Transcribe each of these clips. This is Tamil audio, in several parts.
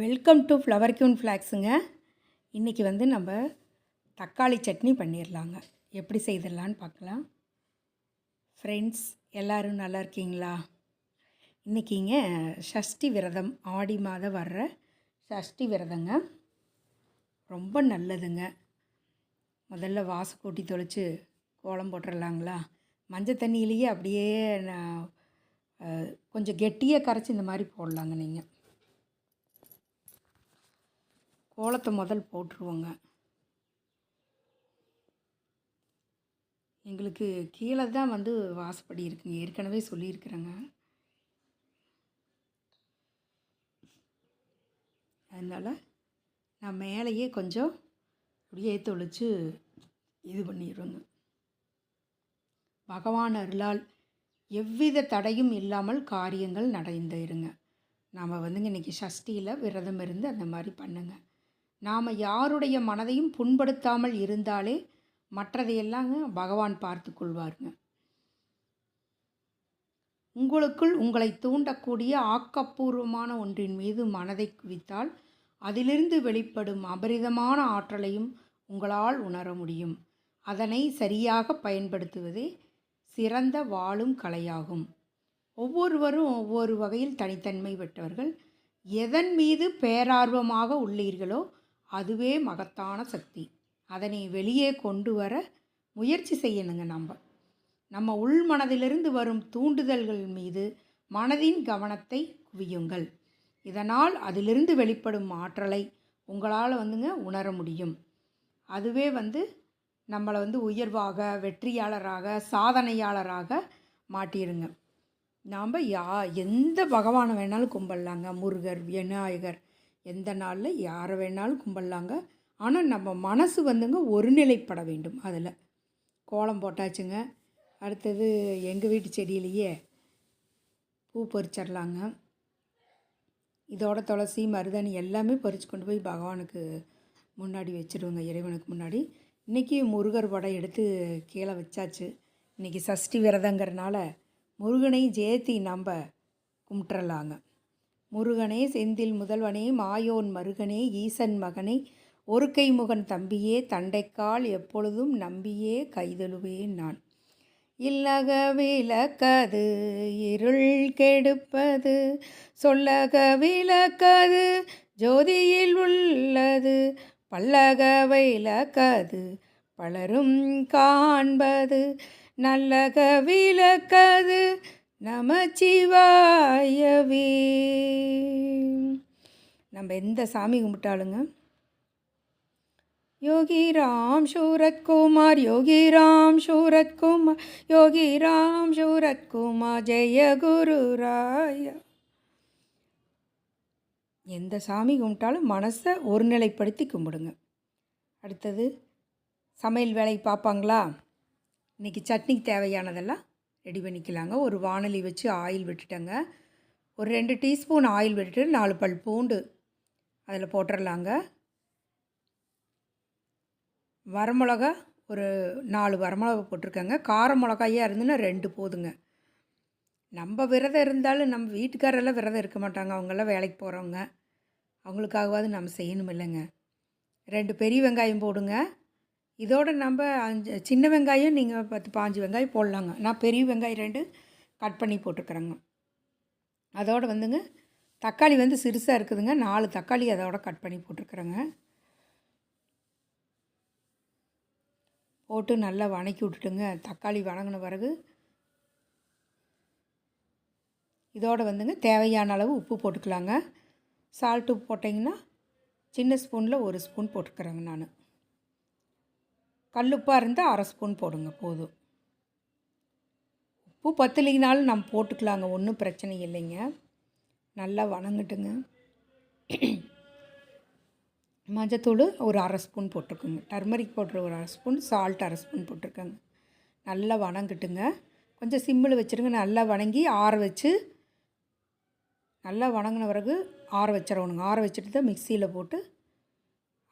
வெல்கம் டு ஃப்ளவர் கியூன் ஃப்ளாக்ஸுங்க இன்றைக்கி வந்து நம்ம தக்காளி சட்னி பண்ணிடலாங்க எப்படி செய்திடலான்னு பார்க்கலாம். ஃப்ரெண்ட்ஸ் எல்லோரும் நல்லா இருக்கீங்களா? இன்றைக்கிங்க ஷஷ்டி விரதம் ஆடி மாதம் வர்ற ஷஷ்டி விரதங்க. ரொம்ப நல்லதுங்க. முதல்ல வாசை கூட்டி தொளிச்சு கோலம் போட்டுடலாங்களா மஞ்சள் தண்ணியிலேயே அப்படியே நான் கொஞ்சம் கெட்டியாக கரைச்சி இந்த மாதிரி போடலாங்க நீங்கள் கோலத்தை முதல் போட்டுருவோங்க. எங்களுக்கு கீழே தான் வந்து வாசப்படி இருக்குங்க. ஏற்கனவே சொல்லியிருக்கிறேங்க. அதனால் நான் மேலேயே கொஞ்சம் அப்படியே தொளிச்சு இது பண்ணிடுவேங்க பகவான் அருளால் எவ்வித தடையும் இல்லாமல் காரியங்கள் நடந்தேருங்க நாம் வந்துங்க இன்றைக்கி சஷ்டியில் விரதம் இருந்து அந்த மாதிரி பண்ணுங்கள் நாம் யாருடைய மனதையும் புண்படுத்தாமல் இருந்தாலே மற்றதையெல்லாங்க பகவான் பார்த்து கொள்வாருங்க. உங்களுக்குள் உங்களை தூண்டக்கூடிய ஆக்கப்பூர்வமான ஒன்றின் மீது மனதை குவித்தால் அதிலிருந்து வெளிப்படும் அபரிதமான ஆற்றலையும் உங்களால் உணர முடியும். அதனை சரியாக பயன்படுத்துவதே சிறந்த வாழும் கலையாகும். ஒவ்வொருவரும் ஒவ்வொரு வகையில் தனித்தன்மை பெற்றவர்கள். எதன் மீது பேரார்வமாக உள்ளீர்களோ அதுவே மகத்தான சக்தி. அதனை வெளியே கொண்டு வர முயற்சி செய்யணுங்க நம்ம. நம்ம உள் மனதிலிருந்து வரும் தூண்டுதல்கள் மீது மனதின் கவனத்தை குவியுங்கள். இதனால் அதிலிருந்து வெளிப்படும் ஆற்றலை உங்களால் வந்துங்க உணர முடியும். அதுவே வந்து நம்மளை வந்து உயர்வாக வெற்றியாளராக சாதனையாளராக மாட்டிருங்க நாம் யா எந்த பகவானை வேணாலும் கும்பிடலாங்க. முருகர் விநாயகர் எந்த நாளில் யாரை வேணாலும் கும்பிடலாங்க. ஆனால் நம்ம மனசு வந்துங்க ஒருநிலைப்பட வேண்டும் அதில். கோலம் போட்டாச்சுங்க. அடுத்தது எங்கள் வீட்டு செடியிலேயே பூ பறிச்சிடலாங்க இதோட துளசி மருதாணி எல்லாமே பறித்து கொண்டு போய் பகவானுக்கு முன்னாடி வச்சுருவோங்க இறைவனுக்கு முன்னாடி. இன்றைக்கி முருகர் படம் எடுத்து கீழே வச்சாச்சு. இன்றைக்கி சஷ்டி விரதங்கிறனால முருகனையும் ஜெயத்தி நம்ம கும்பிட்றலாங்க முருகனே செந்தில் முதல்வனே மாயோன் மருகனே ஈசன் மகனே ஒரு கை முகன் தம்பியே தண்டைக்கால் எப்பொழுதும் நம்பியே கைதழுவேன் நான். இல்லக விளக்கது இருள் கெடுப்பது சொல்லக விளக்கது ஜோதியில் உள்ளது பல்லக விளக்கது பலரும் காண்பது நல்லக விளக்கது நமச்சிவாயவே. நம்ம எந்த சாமி கும்பிட்டாலுங்க? யோகி ராம் சூரத்குமார் யோகி ராம் சூரத்குமார் யோகி ராம் சூரத்குமார் ஜெய குரு ராயா. எந்த சாமி கும்பிட்டாலும் மனசை ஒருநிலைப்படுத்தி கும்பிடுங்க. அடுத்தது சமையல் வேலை பார்ப்பாங்களா? இன்றைக்கி சட்னிக்கு தேவையானதெல்லாம் ரெடி பண்ணிக்கலாங்க. ஒரு வானலி வச்சு ஆயில் விட்டுட்டேங்க. ஒரு ரெண்டு டீஸ்பூன் ஆயில் விட்டுட்டு நாலு பல் பூண்டு அதில் போட்டுடலாங்க வரமிளகா ஒரு நாலு வரமிளகா போட்டிருக்கேங்க. கார மிளகாயாக இருந்துன்னா ரெண்டு போதுங்க. நம்ம விரதம் இருந்தாலும் நம்ம வீட்டுக்காரெல்லாம் விரதம் இருக்க மாட்டாங்க. அவங்கெல்லாம் வேலைக்கு போகிறவங்க அவங்களுக்காகவாது நம்ம செய்யணும் இல்லைங்க ரெண்டு பெரிய வெங்காயம் போடுங்க. இதோட நம்ம அஞ்சு சின்ன வெங்காயம் நீங்கள் பத்து பாஞ்சு வெங்காயம் போடலாங்க. நான் பெரிய வெங்காயம் ரெண்டு கட் பண்ணி போட்டுக்கிறேங்க. அதோடு வந்துங்க தக்காளி வந்து சிறுசாக இருக்குதுங்க. நாலு தக்காளி அதோட கட் பண்ணி போட்டுருக்குறேங்க போட்டு நல்லா வணக்கி விட்டுட்டுங்க. தக்காளி வணங்கின பிறகு இதோட வந்துங்க தேவையான அளவு உப்பு போட்டுக்கலாங்க. சால்ட் உப்பு போட்டிங்கன்னா சின்ன ஸ்பூனில் ஒரு ஸ்பூன் போட்டுக்கிறேங்க நான். கல்லுப்பாக இருந்தால் அரை ஸ்பூன் போடுங்க போதும். உப்பு பத்தலைனாலும் நம்ம போட்டுக்கலாங்க ஒன்றும் பிரச்சனை இல்லைங்க. நல்லா வணங்கட்டுங்க. மஞ்சத்தூள் ஒரு அரை ஸ்பூன் போட்டிருக்குங்க டர்மரிக் போடுற ஒரு அரை ஸ்பூன் சால்ட் அரை ஸ்பூன் போட்டிருக்கேங்க நல்லா வணங்கட்டுங்க. கொஞ்சம் சிம்மில் வச்சுருங்க நல்லா வணங்கி ஆற வச்சு நல்லா வணங்கின பிறகு ஆற வச்சிடணுங்க. ஆற வச்சுட்டு தான் மிக்சியில் போட்டு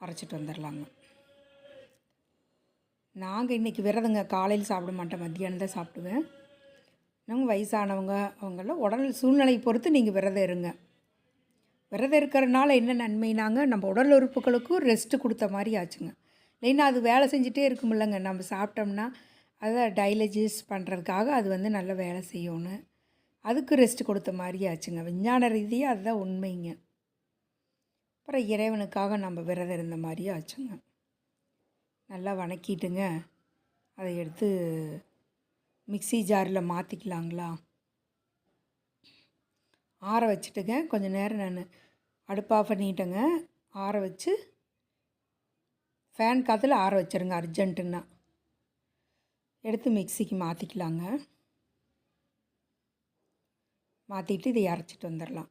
அரைச்சிட்டு வந்துடலாங்க. நாங்கள் இன்றைக்கி விரதங்க காலையில் சாப்பிட மாட்டேன் மத்தியானம் தான் சாப்பிடுவேன். நாங்கள் வயசானவங்க அவங்கெல்லாம் உடல் சூழ்நிலையை பொறுத்து நீங்கள் விரதம் இருங்க. விரதம் இருக்கிறனால என்ன நன்மைனாங்க நம்ம உடல் உறுப்புகளுக்கும் ரெஸ்ட்டு கொடுத்த மாதிரி ஆச்சுங்க. இல்லைன்னா அது வேலை செஞ்சுட்டே இருக்குமில்லங்க. நம்ம சாப்பிட்டோம்னா அதை டைலஜிஸ் பண்ணுறதுக்காக அது வந்து நல்லா வேலை செய்யணும் அதுக்கு ரெஸ்ட் கொடுத்த மாதிரி ஆச்சுங்க. விஞ்ஞான ரீதியாக அதுதான் உண்மைங்க. அப்புறம் இறைவனுக்காக நம்ம விரதம் இருந்த மாதிரியும் ஆச்சுங்க. நல்லா வணக்கிட்டுங்க. அதை எடுத்து மிக்ஸி ஜாரில் மாற்றிக்கலாங்களா ஆற வச்சுட்டுங்க. கொஞ்சம் நேரம் நான் அடுப்பு ஆஃப் பண்ணிட்டேங்க. ஆற வச்சு ஃபேன் காற்றுல ஆற வச்சுருங்க அர்ஜென்ட்டுன்னா. எடுத்து மிக்சிக்கு மாற்றிக்கலாங்க மாற்றிட்டு இதை அரைச்சிட்டு வந்துடலாம்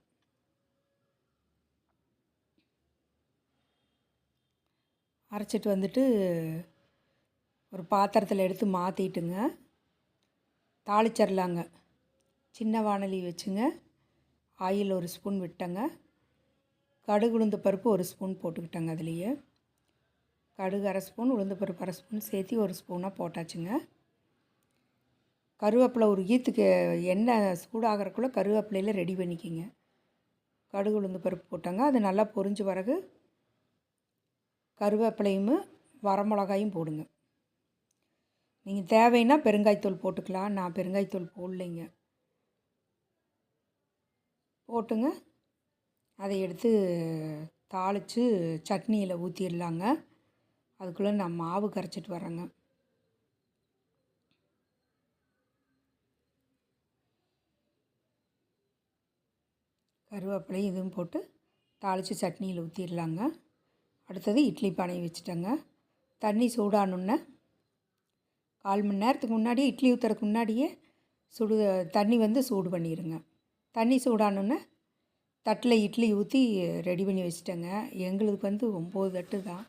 அரைச்சிட்டு வந்துட்டு ஒரு பாத்திரத்தில் எடுத்து மாற்றிட்டுங்க தாளிச்சிடலாங்க சின்ன வானலி வச்சுங்க. ஆயில் ஒரு ஸ்பூன் விட்டேங்க. கடுகு உளுந்து பருப்பு ஒரு ஸ்பூன் போட்டுக்கிட்டேங்க அதுலேயே. கடுகு அரை ஸ்பூன் உளுந்து பருப்பு அரை ஸ்பூன் சேர்த்து ஒரு ஸ்பூனாக போட்டாச்சுங்க. கருவேப்பிலை ஒரு ஈத்துக்கு எண்ணெய் சூடாகிறக்குள்ளே கருவேப்பிலையில் ரெடி பண்ணிக்கிங்க. கடுகு உளுந்து பருப்பு போட்டாங்க. அது நல்லா பொரிஞ்ச பிறகு கருவேப்பிலையும் வரமிளகாயும் போடுங்க. நீங்கள் தேவைன்னா பெருங்காய்த்தூள் போட்டுக்கலாம். நான் பெருங்காயத்தூள் போடலைங்க. போட்டுங்க. அதை எடுத்து தாளித்து சட்னியில் ஊற்றிடலாங்க அதுக்குள்ளே நான் மாவு கரைச்சிட்டு வரேங்க. கருவேப்பிலையும் இதுவும் போட்டு தாளித்து சட்னியில் ஊற்றிடலாங்க அடுத்தது இட்லி பானையை வச்சுட்டேங்க. தண்ணி சூடானுன்னே கால் மணி நேரத்துக்கு முன்னாடியே இட்லி ஊற்றுறதுக்கு முன்னாடியே சுடு தண்ணி வந்து சூடு பண்ணிடுங்க தண்ணி சூடானுன்னே தட்டில் இட்லி ஊற்றி ரெடி பண்ணி வச்சுட்டேங்க. எங்களுக்கு வந்து ஒம்பது தட்டு தான்.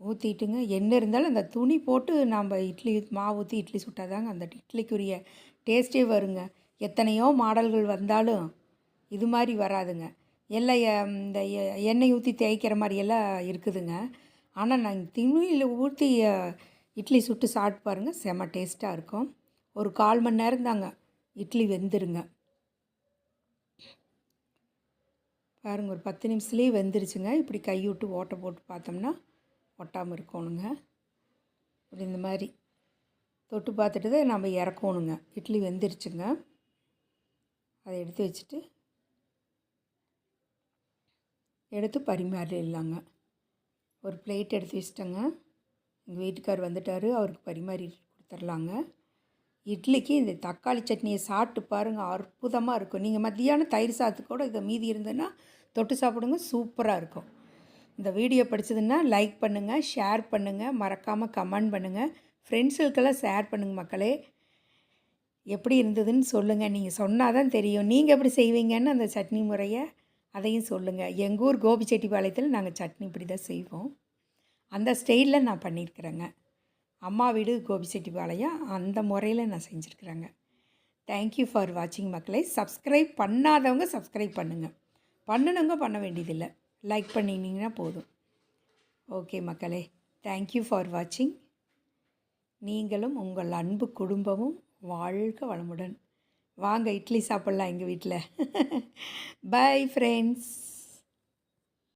ஊற்றிட்டுங்க என்ன இருந்தாலும் அந்த துணி போட்டு நாம் இட்லி மாவு ஊற்றி இட்லி சுட்டாதாங்க அந்த இட்லிக்குரிய டேஸ்ட்டே வருங்க. எத்தனையோ மாடல்கள் வந்தாலும் இது மாதிரி வராதுங்க. எல்லாம் இந்த எண்ணெய் ஊற்றி தேய்க்கிற மாதிரியெல்லாம் இருக்குதுங்க. ஆனால் நாங்கள் துணியில் ஊற்றி இட்லி சுட்டு சாப்பிட்டு பாருங்கள் செம்ம டேஸ்ட்டாக இருக்கும். ஒரு கால் மணி நேரம் தாங்க இட்லி வெந்துருங்க. பாருங்கள் ஒரு பத்து நிமிஷத்துலேயே வெந்துருச்சுங்க. இப்படி கைவிட்டு ஓட்டை போட்டு பார்த்தோம்னா ஒட்டாமல் இருக்கணுங்க. இப்படி இந்த மாதிரி தொட்டு பார்த்துட்டு தான் நம்ம இறக்கணுங்க. இட்லி வெந்துருச்சுங்க. அதை எடுத்து வச்சுட்டு எடுத்து பரிமாறிடலாங்க ஒரு பிளேட் எடுத்து வச்சிட்டேங்க. எங்கள் வீட்டுக்கார் வந்துட்டார். அவருக்கு பரிமாறி கொடுத்துர்லாங்க. இட்லிக்கு இந்த தக்காளி சட்னியை சாப்பிட்டு பாருங்கள் அற்புதமாக இருக்கும். நீங்கள் மத்தியானம் தயிர் சாத்துக்கூட இதை மீதி இருந்ததுன்னா தொட்டு சாப்பிடுங்க. சூப்பராக இருக்கும். இந்த வீடியோ படித்ததுன்னா லைக் பண்ணுங்கள் ஷேர் பண்ணுங்கள் மறக்காமல் கமெண்ட் பண்ணுங்கள் ஃப்ரெண்ட்ஸுக்கெல்லாம் ஷேர் பண்ணுங்கள் மக்களே. எப்படி இருந்ததுன்னு சொல்லுங்கள் நீங்கள் சொன்னால் தான் தெரியும். நீங்கள் எப்படி செய்வீங்கன்னு அந்த சட்னி முறையை அதையும் சொல்லுங்கள் எங்கள் ஊர் கோபிச்செட்டிப்பாளையத்தில் நாங்கள் சட்னி இப்படி தான் செய்வோம். அந்த ஸ்டைலில் நான் பண்ணியிருக்கிறேங்க. அம்மா வீடு கோபிச்செட்டிப்பாளையம். அந்த முறையில் நான் செஞ்சுருக்குறேங்க. தேங்க்யூ ஃபார் வாட்சிங் மக்களை. சப்ஸ்கிரைப் பண்ணாதவங்க சப்ஸ்கிரைப் பண்ணுங்கள் பண்ணணுங்க பண்ண வேண்டியதில்லை. லைக் பண்ணினீங்கன்னா போதும். ஓகே மக்களே. தேங்க்யூ ஃபார் வாட்சிங் நீங்களும் உங்கள் அன்பு குடும்பமும் வாழ்க வளமுடன். வாங்க இட்லி சாப்பிட்லாம் எங்கள் வீட்டில் பை ஃப்ரெண்ட்ஸ்